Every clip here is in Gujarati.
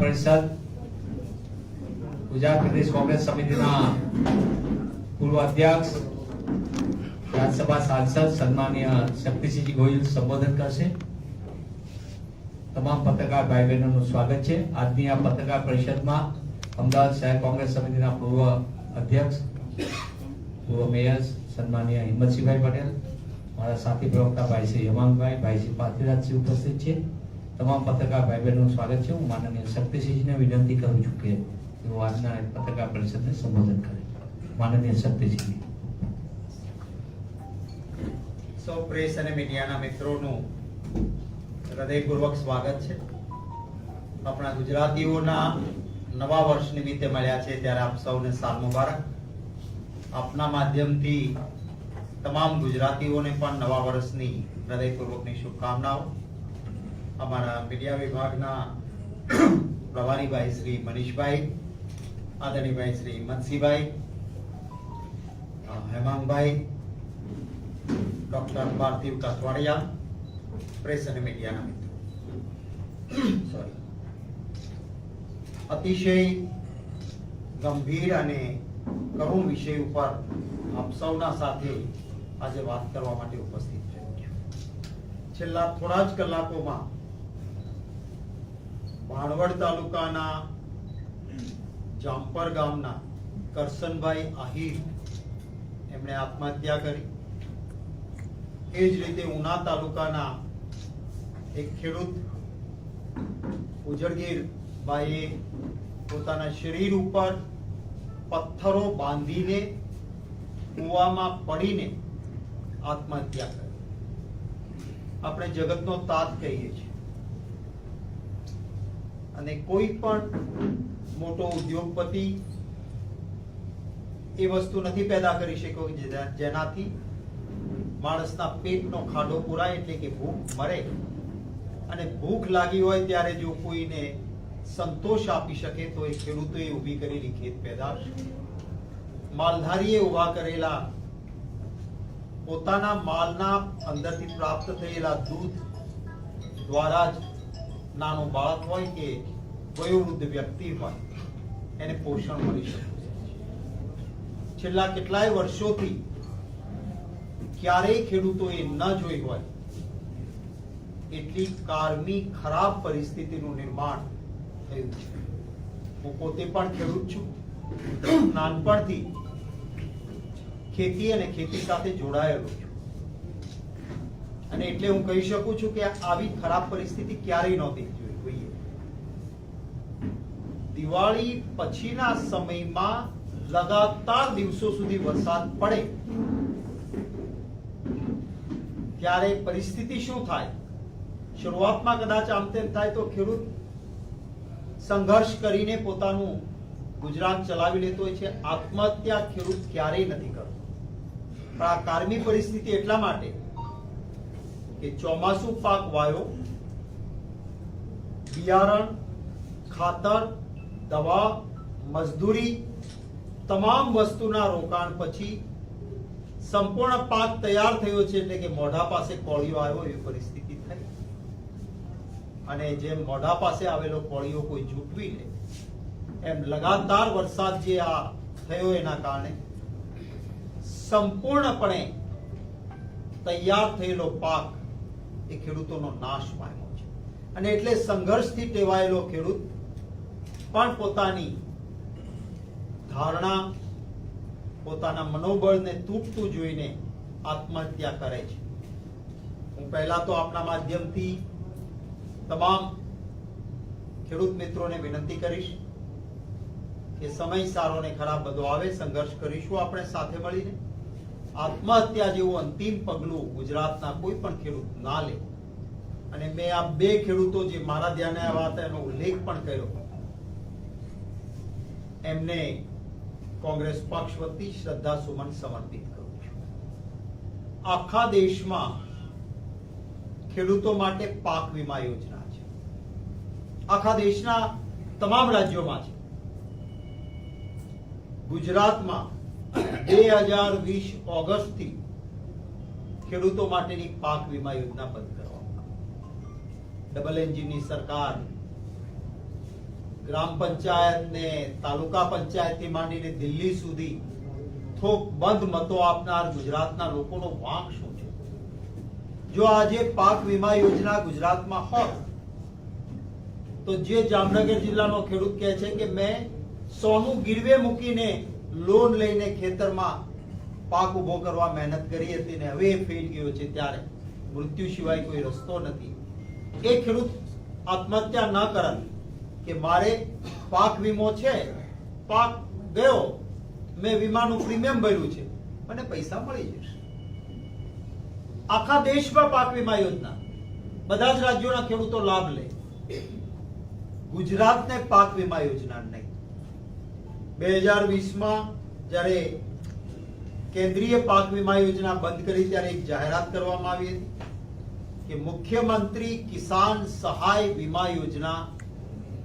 પરિષદ ગુજરાત પ્રદેશ કોંગ્રેસ સમિતિના પૂર્વ અધ્યક્ષ, રાજ્યસભા સાંસદ સન્માનીય શક્તિસિંહજી ગોહિલ સંબોધન કરશે. તમામ પત્રકાર ભાઈ બહેનોનું સ્વાગત છે. આજની આ પત્રકાર પરિષદમાં અમદાવાદ શહેર કોંગ્રેસ સમિતિના પૂર્વ અધ્યક્ષ, પૂર્વ મેયર સન્માનીય હિંમતસિંહભાઈ પટેલ, મારા સાથી પ્રવક્તા ભાઈ શ્રી હેમાંગભાઈ ભાઈ શ્રી પાર્થિવરાજસિંહ ઉપસ્થિત છે. તમામ પત્રકાર ભાઈ બહેનનું સ્વાગત છે. હું માનનીય શક્તિસિંહજીને વિનંતી કરું છું કે તેઓ આજના પત્રકાર પરિષદને સંબોધન કરે. માનનીય શક્તિસિંહજી. સૌ પ્રેસ અને મીડિયાના મિત્રોનું હૃદયપૂર્વક સ્વાગત છે. આપણા ગુજરાતીઓના નવા વર્ષ નિમિત્તે મળ્યા છે ત્યારે આપ સૌને સાલ મુબારક. આપના માધ્યમથી તમામ ગુજરાતીઓને પણ નવા વર્ષની હૃદયપૂર્વકની શુભકામનાઓ. અમારા મીડિયા વિભાગના પ્રભારીભાઈ શ્રી મનીષભાઈ, આદરણીભાઈ શ્રી મનસીભાઈ હેમાંગભાઈ, ડોક્ટર પાર્થિવ કાથવાડિયા, પ્રેસ અને મીડિયાના મિત્રો. સોરી અતિશય ગંભીર અને કરુણ વિષય ઉપર આપ સૌના સાથે આજે વાત કરવા માટે ઉપસ્થિત છું. છેલ્લા થોડા જ કલાકોમાં ભાણવડ તાલુકાના જામપર ગામના કરસનભાઈ આહિર એમણે આત્મહત્યા કરી. એ જ રીતે ઉના તાલુકાના એક ખેડૂત ઉજળગીર ભાઈએ પોતાના શરીર ઉપર પથ્થરો બાંધીને કૂવામાં પડીને આત્મહત્યા કરી. આપણે જગતનો તાત કહીએ છીએ. અને કોઈ પણ મોટો ઉદ્યોગપતિ એ વસ્તુ નથી પેદા કરી શક્યો જેનાથી માણસના પેટનો ખાડો પૂરાય એટલે કે ભૂખ મરે. અને ભૂખ લાગી હોય ત્યારે જો કોઈને સંતોષ આપી શકે તો એ ખેડૂતોએ ઊભી કરેલી ખેત પેદાશ માલધારીએ ઊભા કરેલા પોતાના માલના અંદરથી પ્રાપ્ત થયેલા દૂધ દ્વારા જ નાનો બાળક હોય કે વયોવૃદ્ધ વ્યક્તિ હોય, એને પોષણ મળી શકે છેલ્લા કેટલાય વર્ષોથી ક્યારેય ખેડૂતોએ ન જોઈ હોય એટલી કારમી ખરાબ પરિસ્થિતિનું નિર્માણ થયું છે. હું પોતે પણ ખેડૂત છું. નાનપણથી ખેતી અને ખેતી સાથે જોડાયેલો છું. અને એટલે હું કહી શકું છું કે આવી ખરાબ પરિસ્થિતિ ક્યારેય નહોતી જોઈએ દિવાળી પછીના સમયમાં લગાતાર દિવસો સુધી વરસાદ પડે. ત્યારે પરિસ્થિતિ શું થાય? શરૂઆતમાં કદાચ આમ તેમ થાય તો ખેડૂત સંઘર્ષ કરીને પોતાનું ગુજરાત ચલાવી લેતો હોય છે. આત્મહત્યા ખેડૂત ક્યારેય નથી કરતો. પણ આ કારમી પરિસ્થિતિ એટલા માટે કે ચોમાસું પાક વાયો, બિયારણ, ખાતર, દવા, મજદૂરી તમામ વસ્તુના રોકાણ પછી સંપૂર્ણ પાક તૈયાર થયો છે એટલે કે મોઢા પાસે કોળિયો આવ્યો, એવી પરિસ્થિતિ થઈ. અને જેમ મોઢા પાસે આવેલો કોળિયો કોઈ ઝૂંટવી લે, એમ લગાતાર વરસાદ જે આ થયો એના કારણે સંપૂર્ણપણે તૈયાર થયેલો પાક એ ખેડૂતોનો નાશ પામ્યો છે. અને એટલે સંઘર્ષથી ટેવાયેલો ખેડૂત પણ પોતાની ધારણા, પોતાના મનોબળને તૂટતું જોઈને આત્મહત્યા કરે છે. હું પહેલા તો આપના માધ્યમથી તમામ ખેડૂત મિત્રોને વિનંતી કરીશ કે સમય સારો ને ખરાબ બધો આવે, સંઘર્ષ કરીશું આપણે સાથે મળીને. આત્મહત્યા જેવું અંતિમ પગલું ગુજરાતના કોઈ પણ ખેડૂત ના લે. અને મેં આ બે ખેડૂતો જે મારા ધ્યાને આવ્યા હતા, એનો ઉલ્લેખ પણ કર્યો. એમને કોંગ્રેસ પક્ષ વતી શ્રદ્ધા સુમન સમર્પિત કરું છું. આખા દેશમાં ખેડૂતો માટે પાક વીમા યોજના છે. આખા દેશના તમામ રાજ્યોમાં છે. ગુજરાતમાં બે હજાર વીસ ઓગસ્ટથી ખેડૂતો માટેની પાક વીમા યોજના બંધ. ડબલ એન્જિનની સરકાર ગ્રામ પંચાયત ને તાલુકા પંચાયતથી માંડીને દિલ્હી સુધી થોક બંધ મતો આપનાર ગુજરાતના લોકોનો વાંક શું છે? જો આજે પાક વીમા યોજના ગુજરાતમાં હોત, તો જે જામનગર જિલ્લાનો ખેડૂત કહે છે કે મેં સોનું ગીરવે મૂકીને લોન લઈને ખેતરમાં પાક ઊભો કરવા મહેનત કરી હતી ને હવે ફેલ ગયો છે ત્યારે. મૃત્યુ સિવાય કોઈ રસ્તો નથી. એ ખેડૂત આત્મહત્યા ન કરત કે મારે પાક વીમો છે, પાક ગયો, મેં વીમાનું પ્રીમિયમ ભર્યું છે, મને પૈસા મળી જશે. આખા દેશમાં પાક વીમા યોજના. બધા જ રાજ્યોના ખેડૂતો લાભ લે. ગુજરાતને પાક વીમા યોજના નહીં. બે હજાર વીસમાં જ્યારે કેન્દ્રીય પાક વીમા યોજના બંધ કરી, ત્યારે એક જાહેરાત કરવામાં આવી હતી. કે મુખ્યમંત્રી કિસાન સહાય વીમા યોજના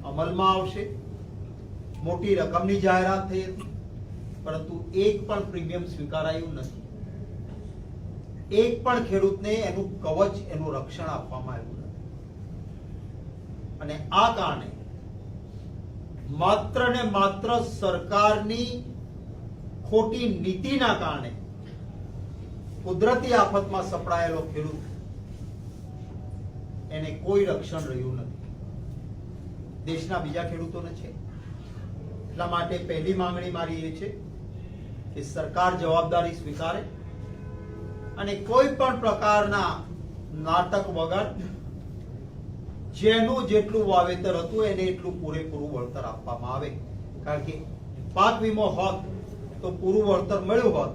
અમલમાં આવશે. મોટી રકમની જાહેરાત થઈ હતી, પરંતુ એક પણ પ્રીમિયમ સ્વીકારાયું નથી. એક પણ ખેડૂતને એનું કવચ, એનું રક્ષણ આપવામાં આવ્યું નથી. અને આ કારણે માત્ર ને માત્ર સરકારની ખોટી નીતિના કારણે કુદરતી આફતમાં સપડાયેલો ખેડૂત એને કોઈ રક્ષણ રહ્યું નથી. દેશના બીજા ખેડૂતોને છે. એટલા માટે પહેલી માંગણી મારી એ છે કે સરકાર જવાબદારી સ્વીકારે અને કોઈ પણ પ્રકારના નાટક વગર જેનું જેટલું વાવેતર હતું એને એટલું પૂરેપૂરું વળતર આપવામાં આવે. કારણ કે પાક વીમો હોત તો પૂરું વળતર મળ્યું હોત.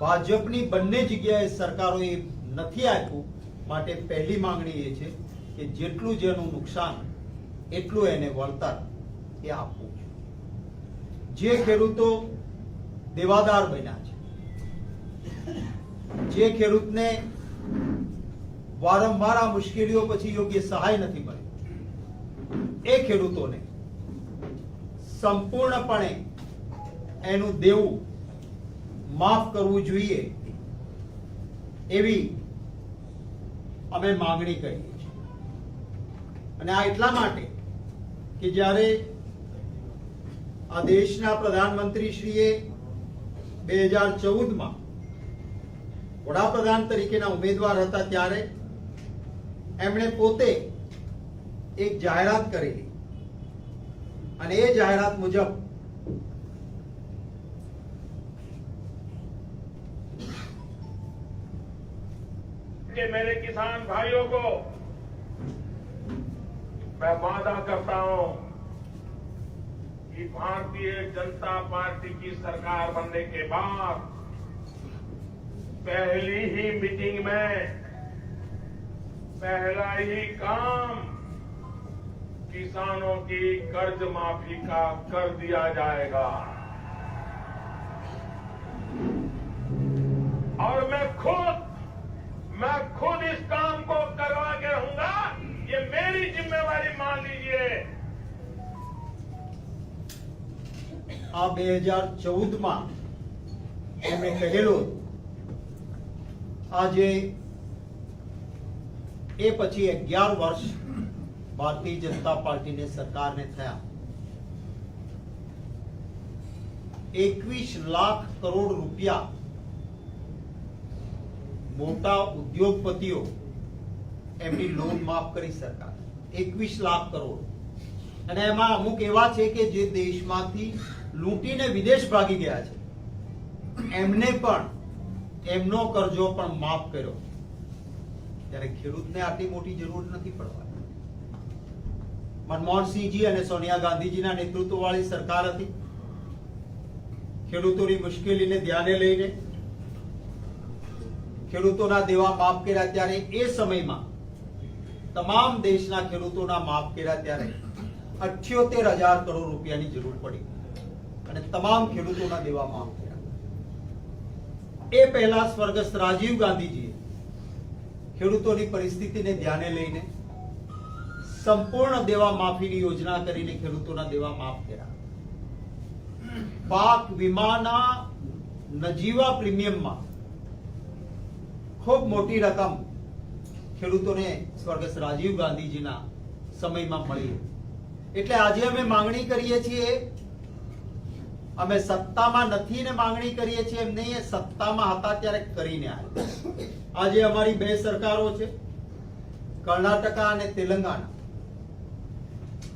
ભાજપની બંને જગ્યાએ સરકારોએ નથી આપ્યું. માટે પહેલી માંગણી એ છે કે જેટલું જેનું નુકસાન, એટલું એને વળતર એ આપવું જે ખેડૂતો દેવાદાર બન્યા છે, જે ખેડૂતને વારંવાર આ મુશ્કેલીઓ પછી યોગ્ય સહાય નથી મળી, એ ખેડૂતોને સંપૂર્ણપણે એનું દેવું માફ કરવું જોઈએ એવી અમે માંગણી કરીએ છીએ અને આ એટલા માટે કે જ્યારે આ દેશના પ્રધાનમંત્રી શ્રીએ બે હજાર ચૌદમાં વડાપ્રધાન તરીકેના ઉમેદવાર હતા ત્યારે એમણે પોતે એક જાહેરાત કરેલી. અને એ જાહેરાત મુજબ भाइयों को मैं वादा करता हूँ कि भारतीय जनता पार्टी की सरकार बनने के बाद पहली ही मीटिंग में पहला ही काम किसानों की कर्ज माफ़ी का कर दिया जाएगा। और मैं खुद मैं खुद इस काम को करवा के रहूंगा ये मेरी जिम्मेवारी मान लीजिए આ બે હજાર ચૌદમાં એમણે કહેલું આજે એ પછી અગિયાર વર્ષ ભારતીય જનતા પાર્ટીને સરકારને થયા એકવીસ લાખ કરોડ રૂપિયા મોટા ઉદ્યોગપતિઓ એમની લોન માફ કરી સરકાર. એકવીસ લાખ કરોડ. અને એમાં અમુક એવા છે કે જે દેશમાંથી લૂંટીને વિદેશ ભાગી ગયા છે. એમને પણ એમનો કરજો પણ માફ કર્યો. ત્યારે ખેડૂતને આટલી મોટી જરૂર નથી પડવાની. મનમોહનસિંહજી અને સોનિયા ગાંધીજીના નેતૃત્વ વાળી સરકાર હતી. ખેડૂતોની મુશ્કેલીને ધ્યાને લઈને ખેડૂતોના દેવા માફ કર્યા ત્યારે એ સમયમાં તમામ દેશના ખેડૂતોના માફ કર્યા ત્યારે અઠ્યોતેર હજાર કરોડ રૂપિયાની જરૂર પડી અને તમામ ખેડૂતોના દેવા માફ એ પહેલા સ્વર્ગસ્થ રાજીવ ગાંધીજીએ ખેડૂતોની પરિસ્થિતિને ધ્યાને લઈને સંપૂર્ણ દેવા માફીની યોજના કરીને ખેડૂતોના દેવા માફ કર્યા. પાક વીમાના નજીવા પ્રીમિયમમાં ખૂબ મોટી રકમ ખેડૂતોને સ્વર્ગસ્થ રાજીવ ગાંધીજીના સમયમાં મળી. એટલે આજે અમે માંગણી કરીએ છીએ, અમે સત્તામાં નથી ને માંગણી કરીએ છીએ, એમ નહીં સત્તામાં હતા ત્યારે કરીને આવ્યા. આજે અમારી બે સરકારો છે, કર્ણાટકા અને તેલંગાણા.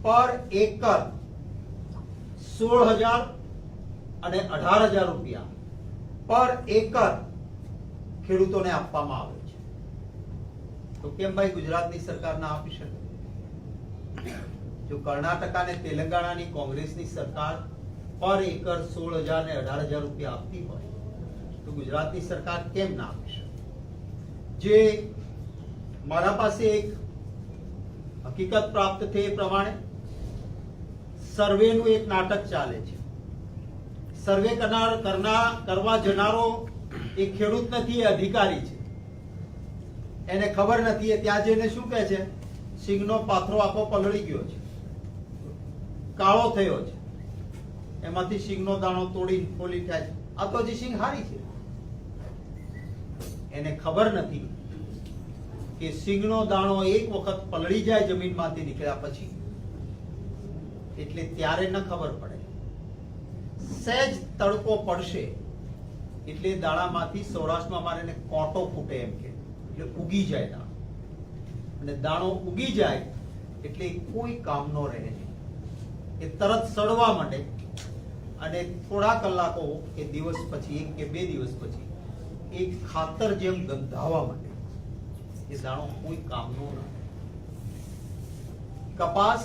પર એકર સોળ હજાર અને અઢાર હજાર રૂપિયા. પર એકર ખેડૂતોને આપવામાં આવે છે. તો કેમ ભાઈ ગુજરાતની સરકાર ના આપી શકે? જો કર્ણાટકા અને તેલંગાણાની કોંગ્રેસની સરકાર પર એકર સોળ હજાર ને અઢાર હજાર રૂપિયા આપતી હોય, તો ગુજરાતની સરકાર કેમ ના આપી શકે? જે મારા પાસે એક હકીકત પ્રાપ્ત થઈ એ પ્રમાણે સર્વેનું એક નાટક ચાલે છે. સર્વે કરનાર કરનાર કરવા જનારો એ ખેડૂત નથી, એ અધિકારી છે. એને ખબર નથી, એ ત્યાં જઈને શું કહે છે? સિંગનો પાથરો આખો પલળી ગયો છે. કાળો થયો છે. એમાંથી સિંગનો દાણો તોડી ફોલી થાય છે. આ તો હજી સિંગ હારી છે. એને ખબર નથી કે સિંગનો દાણો એક વખત પલળી જાય જમીનમાંથી નીકળ્યા પછી. એટલે ત્યારે ન ખબર પડે. સહેજ તડકો પડશે. એટલે દાણામાંથી સૌરાષ્ટ્રમાં મારે એને કોટો ફૂટે એમ કે. એટલે ઉગી જાય દાણો. અને દાણો ઉગી જાય એટલે એ કોઈ કામનો રહે નહીં એ તરત સડવા માંડે. અને થોડા કલાકો કે દિવસ પછી, એક કે બે દિવસ પછી એક ખાતર જેમ ગંધાવા માંડે. એ દાણો કોઈ કામનો ના કપાસ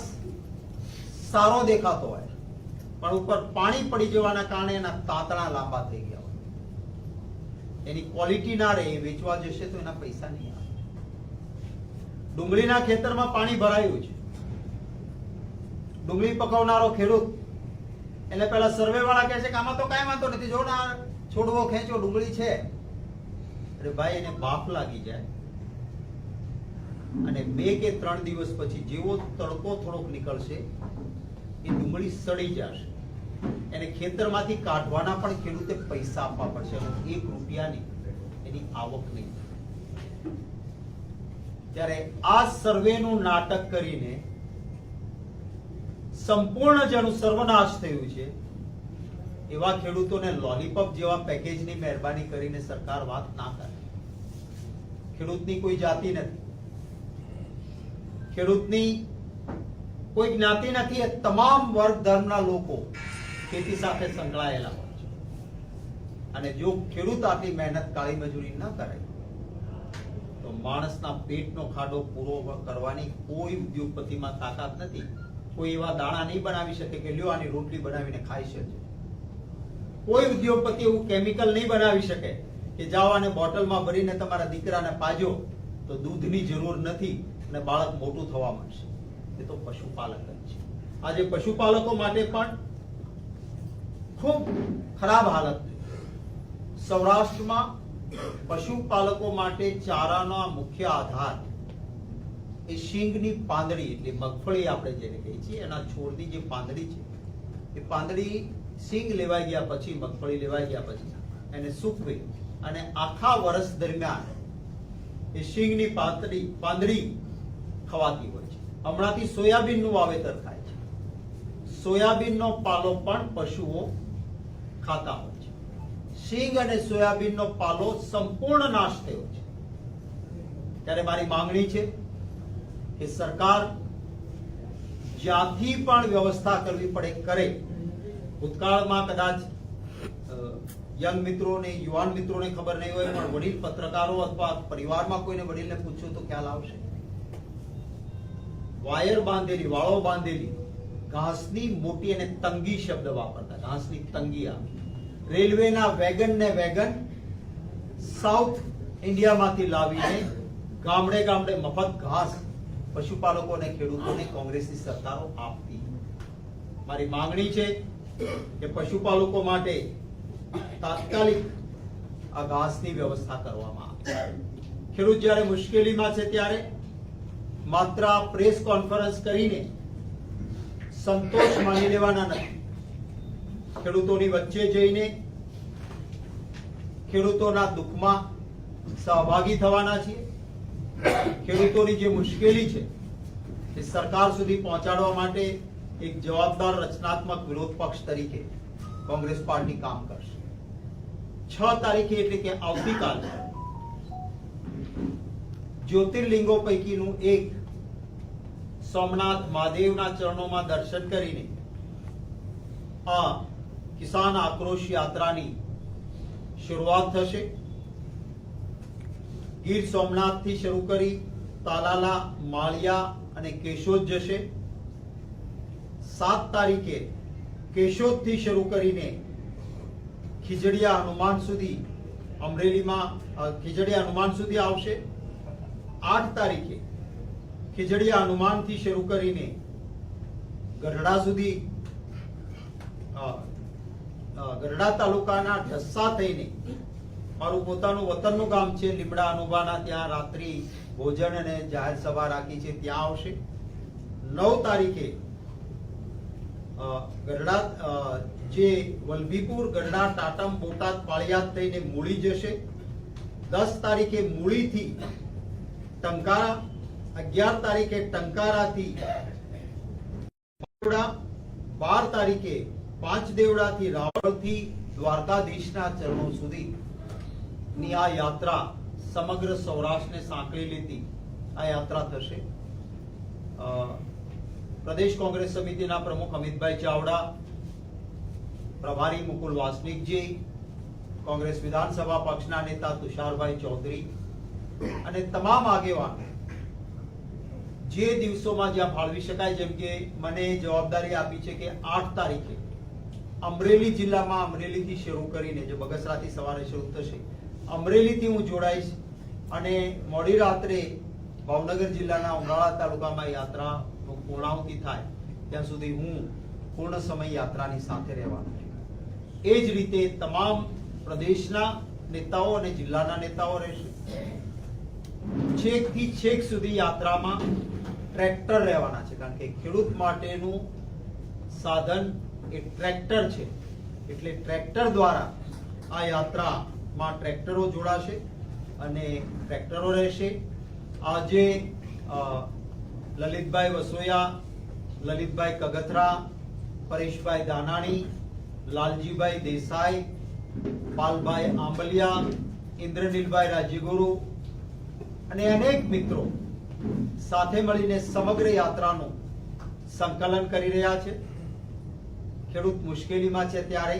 સારો દેખાતો હોય, પણ ઉપર પાણી પડી જવાના કારણે એના તાતણા લાંબા થઈ ગયા. એની ક્વોલિટી ના રહે વેચવા જશે તો એના પૈસા નહીં આવે. ડુંગળીના ખેતરમાં પાણી ભરાયું છે. ડુંગળી પકવનારો ખેડૂત એટલે પેલા સર્વે વાળા કહે છે કે આમાં તો કાંઈ વાંધો નથી, જો ના છોડવો, ખેંચો, ડુંગળી છે. અરે ભાઈ, એને બાફ લાગી જાય. અને બે કે ત્રણ દિવસ પછી જેવો તડકો થોડોક નીકળશે, એ ડુંગળી સડી જશે. એને ખેતરમાંથી કાઢવાના પણ ખેડૂતે પૈસા આપવા પડશે એક રૂપિયાની એની આવક નહીં. ત્યારે આ સર્વેનું નાટક કરીને સંપૂર્ણ જેનું સર્વનાશ થયું છે. એવા ખેડૂતોને લોલીપોપ જેવા પેકેજની મહેરબાની કરીને સરકાર વાત ના કરે. ખેડૂતની કોઈ જાતિ નથી. ખેડૂતની કોઈ જ્ઞાતિ નથી. એ તમામ વર્ગ ધર્મના લોકો ખેતી સાથે સંકળાયેલા હોય છે. અને જો ખેડૂત આટલી મહેનત કાળી મજૂરી ન કરે, તો માણસના પેટનો ખાડો પૂરો કરવાની કોઈ ઉદ્યોગપતિમાં તાકાત નથી. કોઈ એવા દાણા નહીં બનાવી શકે કે લ્યો આની રોટલી બનાવીને ખાઈ શકે. કોઈ ઉદ્યોગપતિ એવું કેમિકલ નહીં બનાવી શકે કે જાઓ આને બોટલમાં ભરીને તમારા દીકરાને પાજો, તો દૂધની જરૂર નથી અને બાળક મોટું થવા માંડશે. એ તો પશુપાલક જ છે. આજે પશુપાલકો માટે પણ ખૂબ ખરાબ હાલત સૌરાષ્ટ્રમાં પશુપાલકો માટે ચારાનો મુખ્ય આધાર એ શીંગની પાંદડી એટલે મગફળી આપણે જેને કહીએ છીએ, એના છોડની જે પાંદડી છે, એ પાંદડી શીંગ લેવાઈ ગયા પછી, મગફળી લેવાઈ ગયા પછી, એને સૂકવી અને આખા વર્ષ દરમિયાન એ શીંગની પાંદડી પાંદડી ખવાતી હોય છે. હમણાંથી સોયાબીનનું વાવેતર થાય છે. સોયાબીનનો પાલો પણ પશુઓ ખાતા હોય છે. સિંગ અને સોયાબીનનો પાલો સંપૂર્ણ નાશ થયો છે. ત્યારે મારી માંગણી છે કે સરકાર જ્યાંથી પણ વ્યવસ્થા કરવી પડે, કરે. ભૂતકાળમાં કદાચ યંગ મિત્રોને, યુવાન મિત્રોને ખબર નહીં હોય, પણ વડીલ પત્રકારો અથવા પરિવારમાં કોઈને વડીલને પૂછ્યું તો ખ્યાલ આવશે. વાયર બાંધેલી, વાળો બાંધેલી, ઘાસની મોટી અને તંગી શબ્દ વાપરતા, ઘાસની તંગી આવે રેલવેના વેગન ને વેગન સાઉથ ઇન્ડિયામાંથી લાવીને ગામડે ગામડે મફત ઘાસ પશુપાલકો અને ખેડૂતોને, કોંગ્રેસની સરકારો આપતી. મારી માંગણી છે કે પશુપાલકો માટે તાત્કાલિક આ ઘાસની વ્યવસ્થા કરવામાં આવે. ખેડૂત જ્યારે મુશ્કેલીમાં છે ત્યારે માત્ર પ્રેસ કોન્ફરન્સ કરીને સંતોષ માની લેવાના નથી. ખેડૂતોની વચ્ચે જઈને ખેડૂતોના દુઃખમાં સહભાગી થવાના છીએ. ખેડૂતોની જે મુશ્કેલી છે, એ સરકાર સુધી પહોંચાડવા માટે એક જવાબદાર રચનાત્મક વિરોધ પક્ષ તરીકે કોંગ્રેસ પાર્ટી કામ કરશે. છ તારીખે એટલે કે આવતીકાલ જ્યોતિર્લિંગો પૈકીનું એક સોમનાથ મહાદેવના ચરણોમાં દર્શન કરીને આ કિસાન આક્રોશ યાત્રાની શરૂઆત થશે. ગીર સોમનાથથી શરૂ કરી તાલાલા, માળિયા અને કેશોદ જશે. સાત તારીખે કેશોદથી શરૂ કરીને ખીજડીયા હનુમાન સુધી, અમરેલીમાં ખીજડીયા હનુમાન સુધી આવશે. આઠ તારીખે ખીજડીયા હનુમાનથી શરૂ કરીને ગઢડા સુધી ગઢડા તાલુકાના ઢસ્સા થઈને મારું પોતાનું વતનનું ગામ છે લીમડા અનુભાના ત્યાં રાત્રિ ભોજન અને જાહેર સભા રાખી છે. ત્યાં આવશે. નવ તારીખે અ, જે વલભીપુર ગઢડા ટાટમ બોટાદ પાળિયાદ થઈને મૂળી જશે. દસ તારીખે મૂળીથી ટંકારા અગિયાર તારીખે ટંકારાથી બાર તારીખે પાંચ દેવડાથી રાવળથી દ્વારકાધીશના ચરણો સુધી ની આ યાત્રા સમગ્ર સૌરાષ્ટ્રને સાંકળી લેતી આ યાત્રા થશે. પ્રદેશ કોંગ્રેસ સમિતિના પ્રમુખ અમિતભાઈ ચાવડા, પ્રભારી મુકુલ વાસનિકજી, કોંગ્રેસ વિધાનસભા પક્ષના નેતા તુષારભાઈ ચૌધરી અને તમામ આગેવાન જે દિવસોમાં જ્યાં ફાળવી શકાય, જેમ કે મને જવાબદારી આપી છે કે આઠ તારીખે અમરેલી જિલ્લામાં અમરેલીથી શરૂ કરીને જે બગસરાથી સવારે શરૂ થશે, અમરેલીથી હું જોડાઈશ અને મોડી રાત્રે ભાવનગર જિલ્લાના ઉમરાળા તાલુકામાં યાત્રાનું પૂર્ણાવતી થાય, ત્યાં સુધી હું પૂર્ણ સમય યાત્રાની સાથે રહેવાનો એ જ રીતે તમામ પ્રદેશના નેતાઓ અને જિલ્લાના નેતાઓ રહેશે. છેકથી છેક સુધી યાત્રામાં ટ્રેક્ટર રહેવાના છે, કારણ કે ખેડૂત માટેનું સાધન એ ટ્રેક્ટર છે. એટલે ટ્રેક્ટર દ્વારા આ યાત્રામાં ટ્રેક્ટરો જોડાશે અને ટ્રેક્ટરો રહેશે. આજે લલિતભાઈ વસોયા, લલિતભાઈ કગથરા, પરેશભાઈ દાનાણી, લાલજીભાઈ દેસાઈ, પાલભાઈ આંબલિયા, ઇન્દ્રનીલભાઈ રાજ્યગુરુ અને અનેક મિત્રો સાથે મળીને સમગ્ર યાત્રાનું સંકલન કરી રહ્યા છે. ખેડૂત મુશ્કેલીમાં છે ત્યારે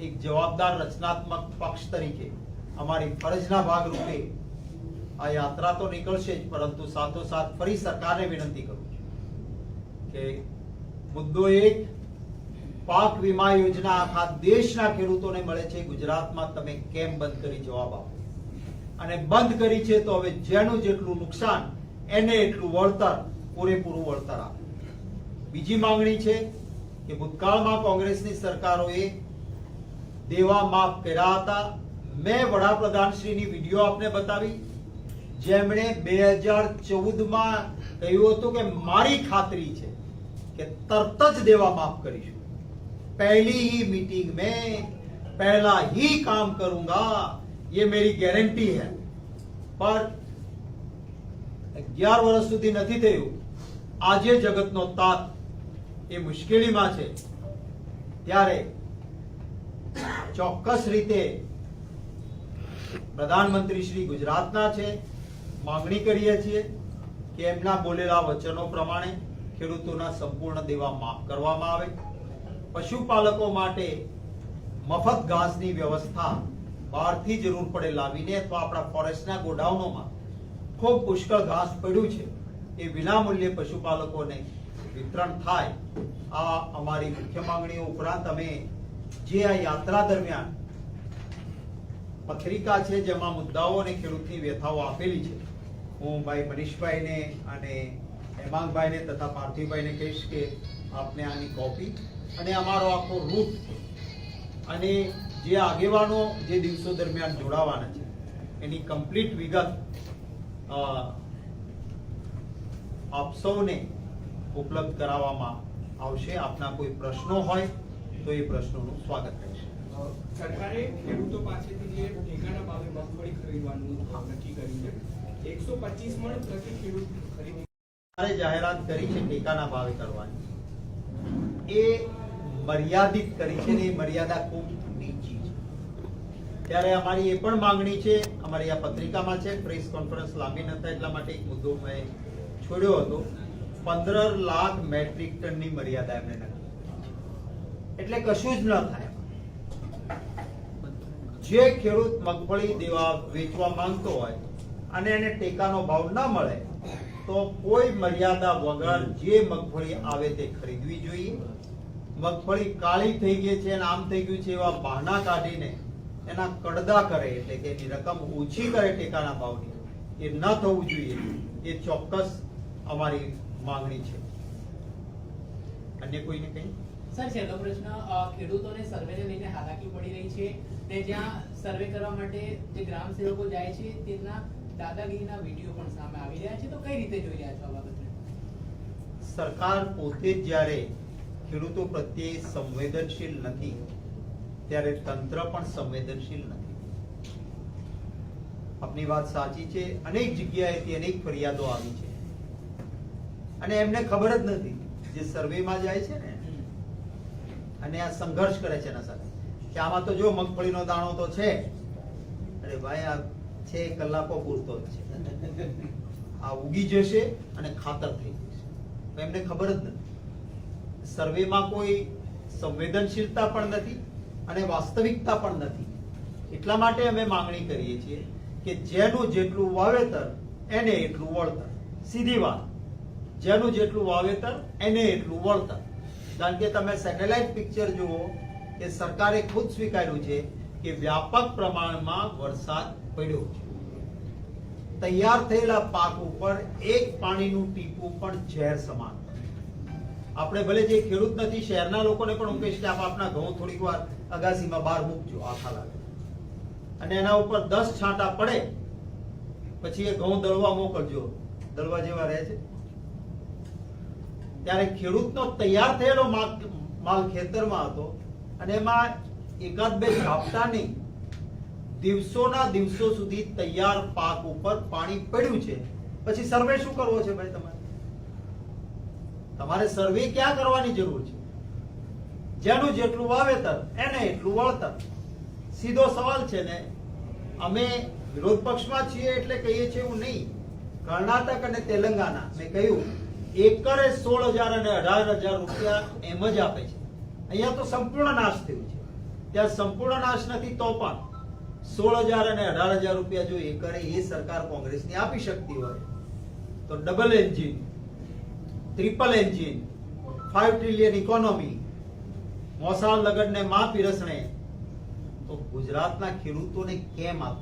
એક જવાબદાર રચનાત્મક પક્ષ તરીકે અમારી ફરજના ભાગરૂપે આ યાત્રા તો નીકળશે જ, પરંતુ સાથોસાથ ફરી સરકારને વિનંતી કરું છું કે મુદ્દો એક પાક વીમા યોજના આખા દેશના ખેડૂતોને મળે છે, ગુજરાતમાં તમે કેમ બંધ કરી જવાબ આપો? અને બંધ કરી છે તો હવે જેનું જેટલું નુકસાન, એને એટલું વળતર, પૂરેપૂરું વળતર આપે. બીજી માંગણી છે કે ભૂતકાળમાં કોંગ્રેસની સરકારોએ દેવા માફ કર્યા હતા મેં વડાપ્રધાનશ્રીની વિડીયો આપને બતાવી જેમણે બે હજાર ચૌદમાં કહ્યું હતું કે મારી ખાતરી છે કે તરત જ દેવા માફ કરીશું पहली ही मीटिंग में पहला ही काम करूंगा ये मेरी गारंटी है पर અગિયાર વર્ષ સુધી નથી થયું આજે જગતનો તાત એ મુશ્કેલીમાં છે. ત્યારે ચોક્કસ રીતે પ્રધાનમંત્રી શ્રી ગુજરાતના છે. માંગણી કરીએ છીએ કે એમના બોલેલા વચનો પ્રમાણે ખેડૂતોના સંપૂર્ણ દેવા માફ કરવામાં આવે. પશુપાલકો માટે મફત ઘાસની વ્યવસ્થા બહારથી જરૂર પડે લાવીને અથવા આપણા ફોરેસ્ટના ગોડાઉનોમાં ખૂબ પુષ્કળ ઘાસ પડ્યું છે. એ વિનામૂલ્યે પશુપાલકોને વિતરણ થાય, આ અમારી મુખ્ય માંગણીઓ ઉપરાંત અમે જે આ યાત્રા દરમિયાન પત્રિકા છે, જેમાં મુદ્દાઓ અને ખેડૂતની વ્યથાઓ આપેલી છે, હું ભાઈ મનીષભાઈને અને હેમાંગભાઈને તથા પાર્થિવભાઈને કહીશ કે આપને આની કોપી અને અમારો આખો રૂટ અને જે આગેવાનો જે દિવસો દરમિયાન જોડાવાના છે, એની કમ્પ્લીટ વિગત આપ સૌને ઉપલબ્ધ કરાવવામાં આવશે. આપના કોઈ પ્રશ્નો હોય તો એ પ્રશ્નોનું સ્વાગત રહેશે સરકારે ખેડૂતો પાસેથી જે ટેકાના ભાવે મગફળી ખરીદવાનું નક્કી કર્યું છે. એકસો પચીસ મણ પ્રતિ ખેડૂત ખરીદી સરકારે જાહેરાત કરી છે ટેકાના ભાવે કરવાની. એ મર્યાદિત કરી છે ને એ મર્યાદા ખૂબ નીચી છે. ત્યારે અમારી એ પણ માંગણી છે અમારી આ પત્રિકામાં છે પ્રેસ કોન્ફરન્સ લાંબી ન થાય એટલા માટે એક મુદ્દો મેં છોડ્યો હતો. પંદર લાખ મેટ્રિક ટનની મર્યાદા એમણે નક્કી એટલે કશું જ ન થાય. જે ખેડૂત મગફળી દેવા વેચવા માંગતો હોય અને એને ટેકાનો ભાવ ન મળે, તો કોઈ મર્યાદા વગર જે મગફળી આવે તે ખરીદવી જોઈએ. મગફળી કાળી થઈ ગઈ છે આમ થઈ ગયું છે એવા બહાના કાઢીને એના કડદા કરે એટલે કે એની રકમ ઓછી કરે ટેકાના ભાવની, એ ન થવું જોઈએ. એ ચોક્કસ અમારી માંગણી છે. અન્ય કોઈને કઈ? સર છેલ્લો પ્રશ્ન ખેડૂતોને સર્વેને લઈને હાલાકી પડી રહી છે ને જ્યાં સર્વે કરવા માટે જે ગ્રામ સેવકો જાય છે તેમના દાદાગીરીના વીડિયો પણ સામે આવી રહ્યા છે. તો કઈ રીતે જોઈ રહ્યા છો આ બાબતને? સરકાર પોતે જ જ્યારે ખેડૂતો પ્રત્યે સંવેદનશીલ નથી ત્યારે તંત્ર પણ સંવેદનશીલ નથી. આપની વાત સાચી છે. અનેક જગ્યાએથી અનેક ફરિયાદો આવી છે. અને એમને ખબર જ નથી. જે સર્વેમાં જાય છે ને, અને આ સંઘર્ષ કરે છે એના સાથે. કે આમાં તો જો મગફળીનો દાણો તો છે. અરે ભાઈ, આ છે કલાકો પૂરતો જ છે. આ ઉગી જશે અને ખાતર થઈ જશે. એમને ખબર જ નથી. સર્વેમાં કોઈ સંવેદનશીલતા પણ નથી અને વાસ્તવિકતા પણ નથી. એટલા માટે અમે માંગણી કરીએ છીએ કે જેનું જેટલું વાવેતર, એને એટલું વળતર. સીધી વાત. જેનું જેટલું વાવેતર, એને એટલું વળતર. કારણ કે તમે સેટેલાઇટ પિક્ચર જુઓ, કે સરકારે ખુદ સ્વીકાર્યું છે કે વ્યાપક પ્રમાણમાં વરસાદ પડ્યો છે. તૈયાર થયેલા પાક ઉપર એક પાણીનું ટીપું પણ ઝેર સમાન. આપણે ભલે જે ખેડૂત નથી, શહેરના લોકોને પણ હું કહીશ કે આપ આપના ઘઉં થોડીક વાર અગાસીમાં બહાર મૂકજો, આખા લાગે. અને એના ઉપર દસ છાંટા પડે, પછી એ ઘઉં દળવા મોકલજો. દળવા જેવા રહે છે. ત્યારે ખેડૂતનો તૈયાર થયેલો માલ- ખેતરમાં હતો અને એમાં એકાદ બે ઝાપટા નહીં દિવસોના દિવસો સુધી તૈયાર પાક ઉપર પાણી પડ્યું છે. પછી સર્વે શું કરવો છે ભાઈ તમારે? તમારે સર્વે ક્યાં કરવાની જરૂર છે? જેનું જેટલું વાવેતર, એને એટલું વળતર. સીધો સવાલ છે ને, અમે વિરોધ પક્ષમાં છીએ એટલે કહીએ છીએ એવું નહીં. કર્ણાટક અને તેલંગાના, મેં કહ્યું એકરે સોળ હજાર અને અઢાર હજાર રૂપિયા એમ જ આપે છે. અહીંયા તો સંપૂર્ણ નાશ થયું છે. ત્યાં સંપૂર્ણ નાશ નથી તો પણ સોળ હજાર અને અઢાર હજાર રૂપિયા જો એકરે એ સરકાર કોંગ્રેસની આપી શકતી હોય, તો double engine triple engine five trillion economy મોસાળ લગડને માં પીરસણે તો ગુજરાતના ખેડૂતોને કેમ આપવું